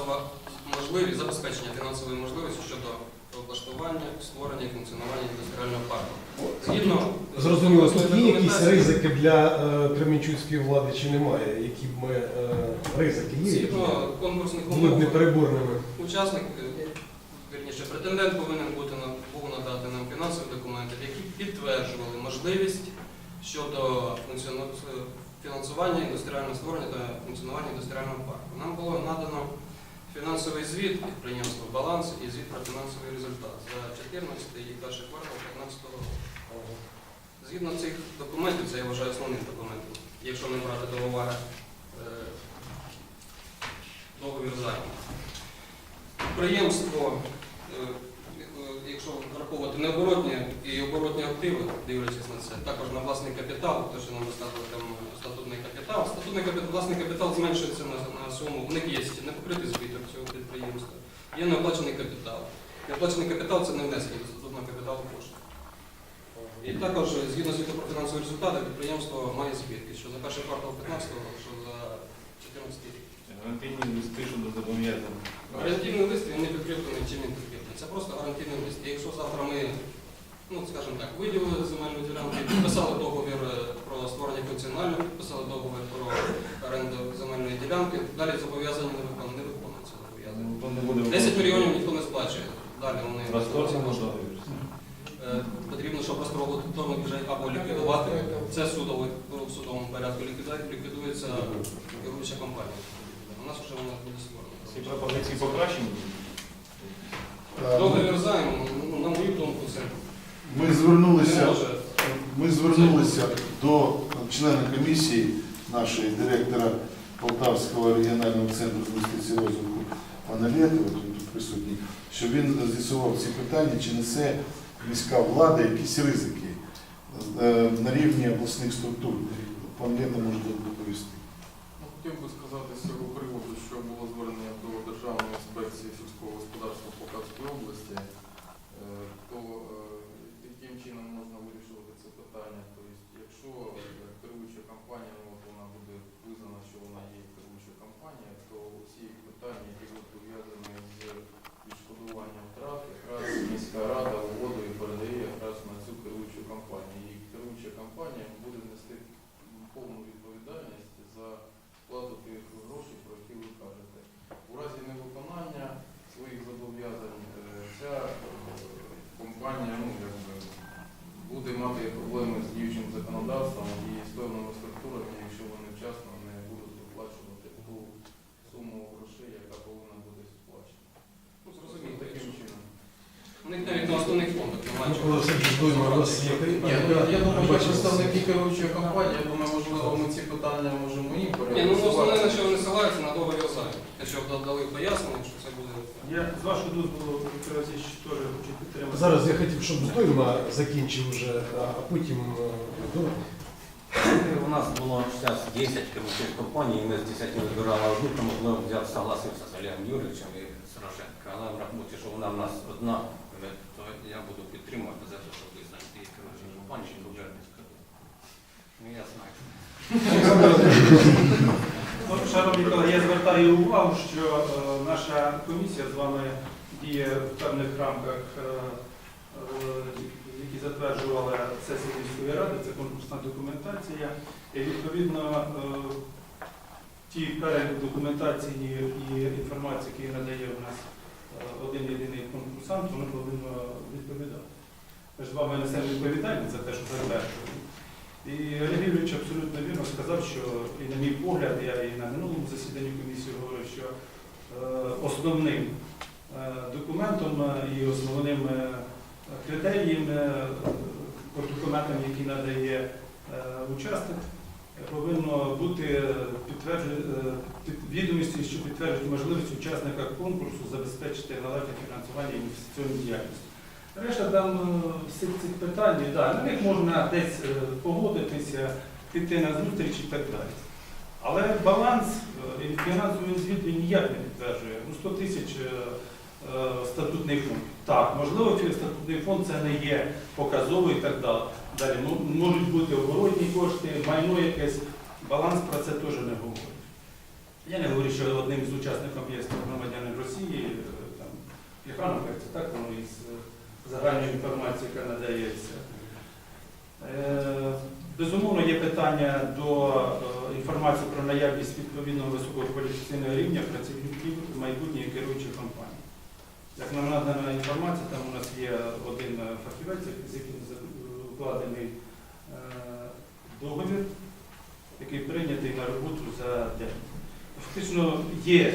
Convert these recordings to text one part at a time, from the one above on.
фінансова можливість, забезпечення фінансової можливості щодо облаштування, створення і функціонування індустріального парку. Згідно Зрозуміло, тут є якісь ризики для е, Кременчуцької влади чи немає? Які б ми е, ризики є? які Згідно конкурсних Були б умов, непереборними. учасник, е, вірніше, претендент повинен бути на- був надати нам фінансові документи, які підтверджували можливість щодо функціону- фінансування індустріального створення та функціонування індустріального парку. Нам було надано фінансовий звіт підприємства «Баланс» і звіт про фінансовий результат за 14 і перший квартал 2015 року. Згідно цих документів, це я вважаю основним документом, якщо не брати до уваги е, договір займу. Підприємство, е, якщо враховувати необоротні і оборотні активи, дивлячись на це, також на власний капітал, те, що нам виставили там статутний капітал. Статутний капітал, власний капітал зменшується на, на суму, в них є непокритий збиток цього підприємства. Є неоплачений капітал. Неоплачений капітал це не внесення до статутного капіталу коштів. І також, згідно звіту про фінансові результати, підприємство має збитки, що за перший квартал 2015 року, що за 2014 рік. Гарантійні листи щодо зобов'язань. Гарантійний лист він не підкріплений, чим він підкріплений. Це просто гарантійний лист. І якщо завтра ми, ну скажімо так, виділили земельну ділянку, підписали договір е, про створення функціонального, підписали договір про оренду земельної ділянки, далі зобов'язання не виконують, не виконуються зобов'язання. Ну, то не буде 10 мільйонів ніхто не сплачує. Далі вони Розкладно ці можна Потрібно, щоб розправоторник вже або ліквідувати. Це судовий в судовому порядку ліквідує- ліквідується керуюча компанія. У нас вже вона буде створена. Ці пропозиції покращені? Договір займу, ну, на мою думку, це Ми звернулися, ми звернулися до члена комісії нашої директора Полтавського регіонального центру з інвестицій розвитку пана Лєтова, тут присутній, щоб він з'ясував ці питання, чи несе міська влада якісь ризики е, на рівні обласних структур. Пан Лєта може доповісти. Ну, Хотів би сказати з цього приводу, що було звернення до Державної інспекції сільського господарства Полтавської області, е, то е, яким чином можна вирішувати це питання. Тобто, якщо е, керуюча компанія, ну, от вона буде визнана, що вона є керуюча компанія, то всі питання, які будуть пов'язані з відшкодуванням втрат, якраз міська рада угоду і передає якраз на цю керуючу компанію. І керуюча компанія буде нести повну відповідальність за сплату тих грошей, про які ви кажете. У разі невиконання своїх зобов'язань е, ця е, компанія ну, якби, буде мати проблеми з діючим законодавством і з певними структурами, якщо вони вчасно не будуть виплачувати ту суму грошей, яка повинна бути сплачена. Ну, зрозуміло. Таким чином. У них навіть на основних фондах немає. Є Ні, ну, я думаю, як представники керуючої компанії, я думаю, можливо, ми ці питання можемо їм Ні, ну основне, на що вони ссилаються, на договір займу. Те, пояснення, що це буде. Я з вашого дозволу, Віктор Васильович, теж хочу підтримати. Зараз я хотів, щоб Дуйма закінчив вже, а потім е, ну, У нас було зараз 10 керуючих компаній, і ми з 10 вибирали одну, тому ми взяв, согласився з Олегом Юрійовичем і з Рошенко. Але в рахунку, що вона в нас одна, то я буду підтримувати за те, щоб визнати ті керуючі компанії, щоб вже не сказати. Ну, я знаю. Шановні колеги, я звертаю увагу, що е, наша комісія з вами діє в певних рамках, е, е, які затверджувала сесія міської ради, це конкурсна документація. І відповідно ті перелік документації і інформації, які надає у нас один єдиний конкурсант, вони повинні відповідати. Ми ж з вами несемо відповідальність за те, що затверджуємо. І Олег Юрійович абсолютно вірно сказав, що і на мій погляд, я і на минулому засіданні комісії говорив, що е, основним е, документом е, і основним критерієм по документам, які надає учасник, повинно бути відомості, що підтверджують можливість учасника конкурсу забезпечити належне фінансування інвестиційної діяльності. Решта там е, всіх цих питань, да, на них можна десь е, погодитися, піти на зустріч і так далі. Але баланс е, і фінансовий звіт ніяк не підтверджує. Ну, 100 тисяч статутний фонд. Так, можливо, статутний фонд це не є показовий і так далі. Далі ну, можуть бути оборотні кошти, майно якесь. Баланс про це теж не говорить. Я не говорю, що одним з учасників є громадянин Росії, там, Єханов, як це так, воно із загальної інформації, яка надається. Е, Безумовно, є питання до е, інформації про наявність відповідного висококваліфікаційного рівня працівників майбутньої керуючих компаній. Як нам надана інформація, там у нас є один е, фахівець, з яким за- укладений е, договір, який прийнятий на роботу за день. Фактично є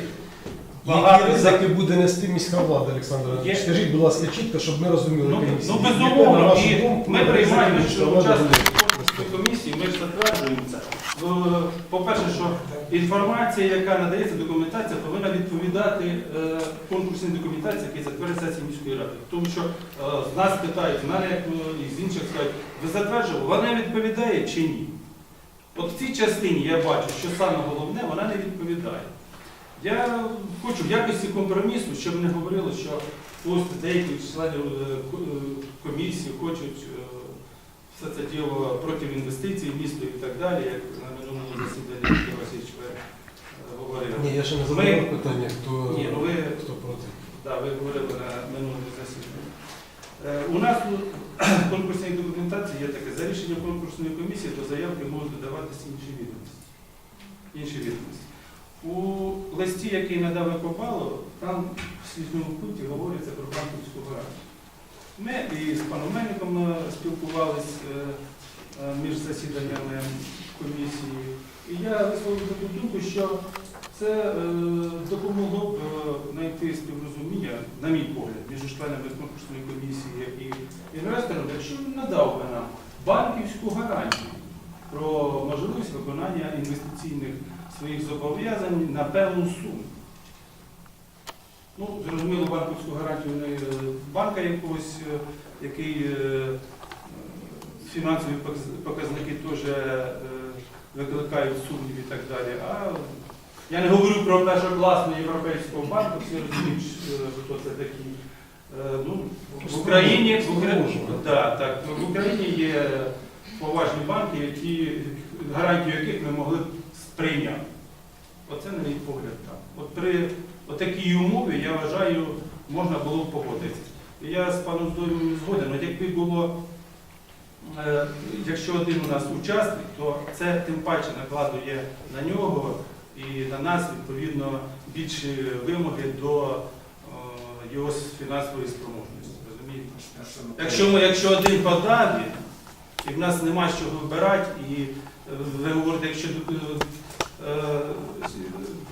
багато Які ризики буде нести міська влада, Олександр Є. Скажіть, будь ласка, чітко, щоб ми розуміли Ну, комісію. ну Яке, на безумовно, вашу і думку, ми ризики приймаємо, міська що влада учасники буде конкурсної комісії, ми ж затверджуємо це. В- По-перше, що інформація, яка надається, документація, повинна відповідати е, конкурсній документації, яка затверджує сесії міської ради. Тому що е, з нас питають, з мене як е, і з інших скажуть, ви затверджували, вона відповідає чи ні? От в цій частині я бачу, що саме головне, вона не відповідає. Я хочу в якості компромісу, щоб не говорили, що ось деякі члени е, е, комісії хочуть е, все це діло проти інвестицій місто і так далі, як на минулому засіданні Васильович ви говорили. Ні, я ще не Ми- задавав питання, хто, Ні, ну ви, хто проти. да, ви говорили на минулому засіданні. У нас у конкурсній документації є таке, за рішенням конкурсної комісії до заявки можуть додаватися інші відомості. Інші відомості. У листі, який надав Екобалов, там в слідному пункті говориться про банківську гарантію. Ми і з паном Мельником е, спілкувалися е, е, між засіданнями комісії. І я висловив таку думку, що це допомогло б знайти співрозуміння, на мій погляд, між членами конкурсної комісії і інвестором, якщо він надав би нам банківську гарантію можливість виконання інвестиційних своїх зобов'язань на певну суму. Ну, зрозуміло, банківську гарантію не е, банка якогось, е, який е, фінансові показники теж викликають сумнів і так далі. А я не говорю про першокласну європейського банку, всі розуміють, хто це такий. Е, Ну, в Україні, в Україні, да, так, в Україні є поважні банки, які, гарантію яких ми могли б сприйняти. Оце на мій погляд так. От при такій умові, я вважаю, можна було б погодитися. Я з паном Здоровим згоден, от якби було, е, якщо один у нас учасник, то це тим паче накладує на нього і на нас відповідно більші вимоги до е, його фінансової спроможності. Розумієте? Якщо, ми, якщо один подав, і в нас нема з чого вибирати, і е, ви говорите, якщо документ,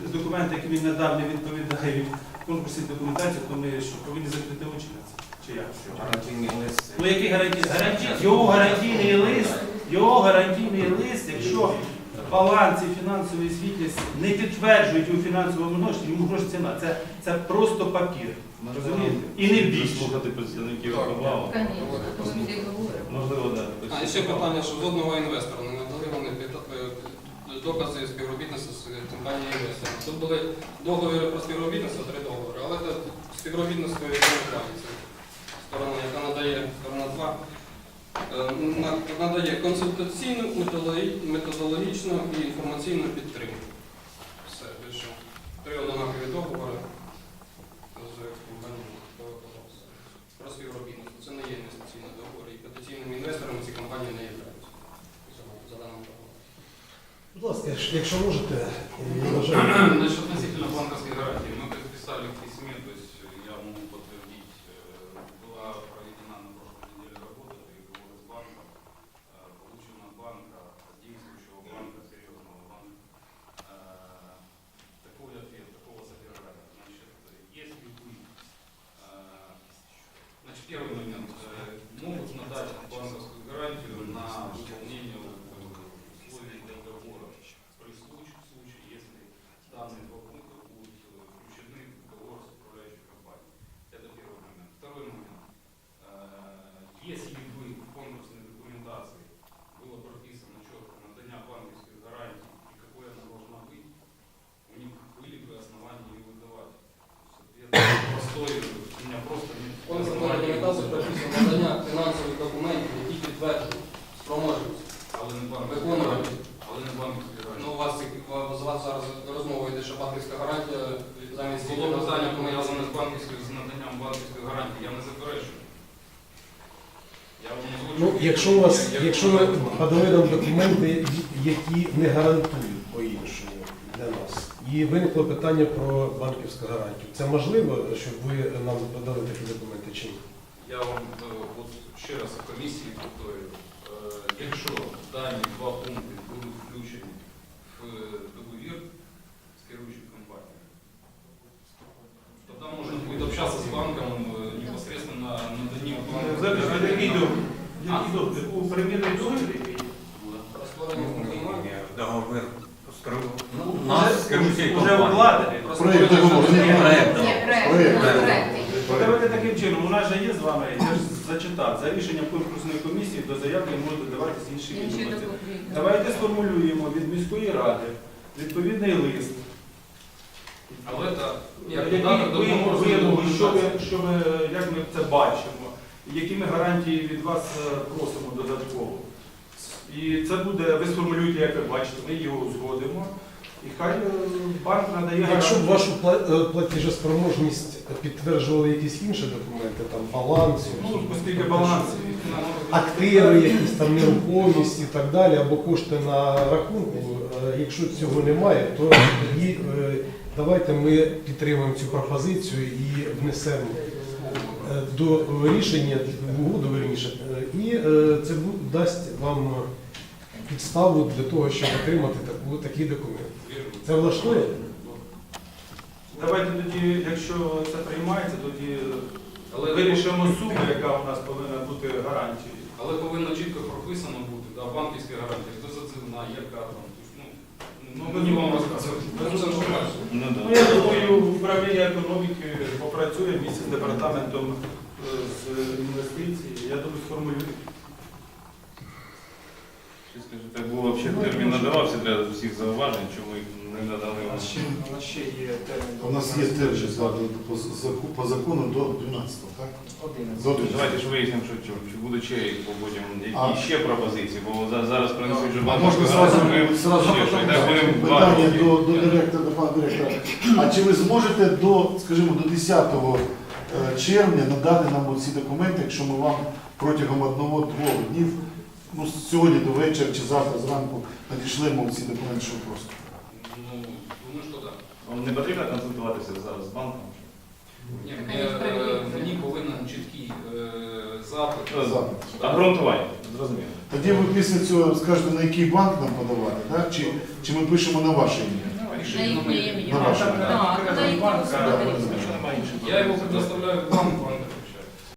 який документи, які він надав, не відповідають конкурсній документації, то ми що, повинні закрити очі на це? Чи як? Гарантійний лист. Ну який гарантійний? Гарантій? Його гарантійний лист, його гарантійний лист, якщо баланс і фінансовий звітність не підтверджують у фінансовому множстві, йому гроші ціна. Це, це просто папір. Розумієте? І не більше. Слухати представників говоримо. Можливо, так. А і ще питання, що жодного інвестора не надали вони під- е, докази співробітництва з компанією інвестором. Тут були договори про співробітництво, три договори, але це співробітництво не планіться. Сторона, яка надає, сторона 2, надає консультаційну, методологічну і інформаційну підтримку. Все, більше. Три однакові договори з компанією «Павловська». про співробітництво. Це не є інвестиційний договор, і потенційними інвесторами ці компанії не являються. За даним. Будь ласка, якщо можете, та надання фінансових документів, які підтверджують спроможність Але не вам виконувати. Але не вам Ну, у вас, у вас зараз розмова йде, що банківська гарантія замість Було питання пов'язане з банківською з наданням банківської гарантії. Я не заперечую. Ну, якщо у вас, якщо ми подали нам документи, які не гарантують по-іншому для нас, і виникло питання про банківську гарантію. Це можливо, щоб ви нам подали такі документи чи ні? Я вам е, от ще раз в комісії повторюю. Е, Якщо дані два пункти будуть включені в е, договір з керуючою компанією, то там можна буде общатися з банком непосредственно на наданні договір? У створення функціонування. Договір керу- ну, у нас з керуючою Уже укладений. Про Проект договору. Проект. Проект, Давайте таким чином, у нас же є з вами, я ж зачитав, за рішенням конкурсної комісії до заявки можуть додаватися інші відомості. Давайте сформулюємо від міської ради відповідний лист. Але так, як Які додаток до вимоги, договору вимоги, що ви, що ви, як ми це бачимо, які ми гарантії від вас е, просимо додатково. І це буде, ви сформулюєте, як ви бачите, ми його узгодимо. І хай е, банк надає Якщо б вашу е, платіжоспроможність підтверджували якісь інші документи, там баланс, Ну, оскільки баланс. активи, якісь там нерухомість і так далі, або кошти на рахунку, е, якщо цього немає, то тоді давайте ми підтримаємо цю пропозицію і внесемо до рішення, в угоду верніше, і це дасть вам підставу для того, щоб отримати таку, такий документ. Це влаштує? Давайте тоді, якщо це приймається, тоді Але вирішимо суму, яка у нас повинна бути гарантією. Але повинно чітко прописано бути, да, банківська гарантія, хто зацінна, яка там. Ну, ну, мені вам розказувати. Ну, це нормально. Ну, я думаю, управління економіки попрацює місце з департаментом е, з інвестицій. Я думаю, сформулює. Чи скажете, так було взагалі термін надавався для всіх зауважень, чому їх не надали У вам? нас ще, у нас ще є термін. У нас є термін да, по, заку- по закону до 12, так? До 11. Давайте ж вияснимо, що, чи, чи буде ще потім А. які ще пропозиції, бо за- зараз принесуть вже А банку. можна сразу, сразу ще, що, і так будемо питання до, до директора, до пана директора. А чи ви зможете до, скажімо, до 10 е, червня надати нам ці документи, якщо ми вам протягом одного-двох днів, ну сьогодні до вечора чи завтра зранку надішлемо ці документи, що просто? Ну, думаю, що так. Вам не потрібно консультуватися зараз з банком? Ні, мені, е, мені повинен чіткий е, запит. Обґрунтування, зрозуміло. Тоді ви після цього скажете, на який банк нам подавати, так? Чи, чи ми пишемо на ваше ім'я? На їхнє ім'я. На ваше. Так, на їхнє інших Я його предоставляю банку, а не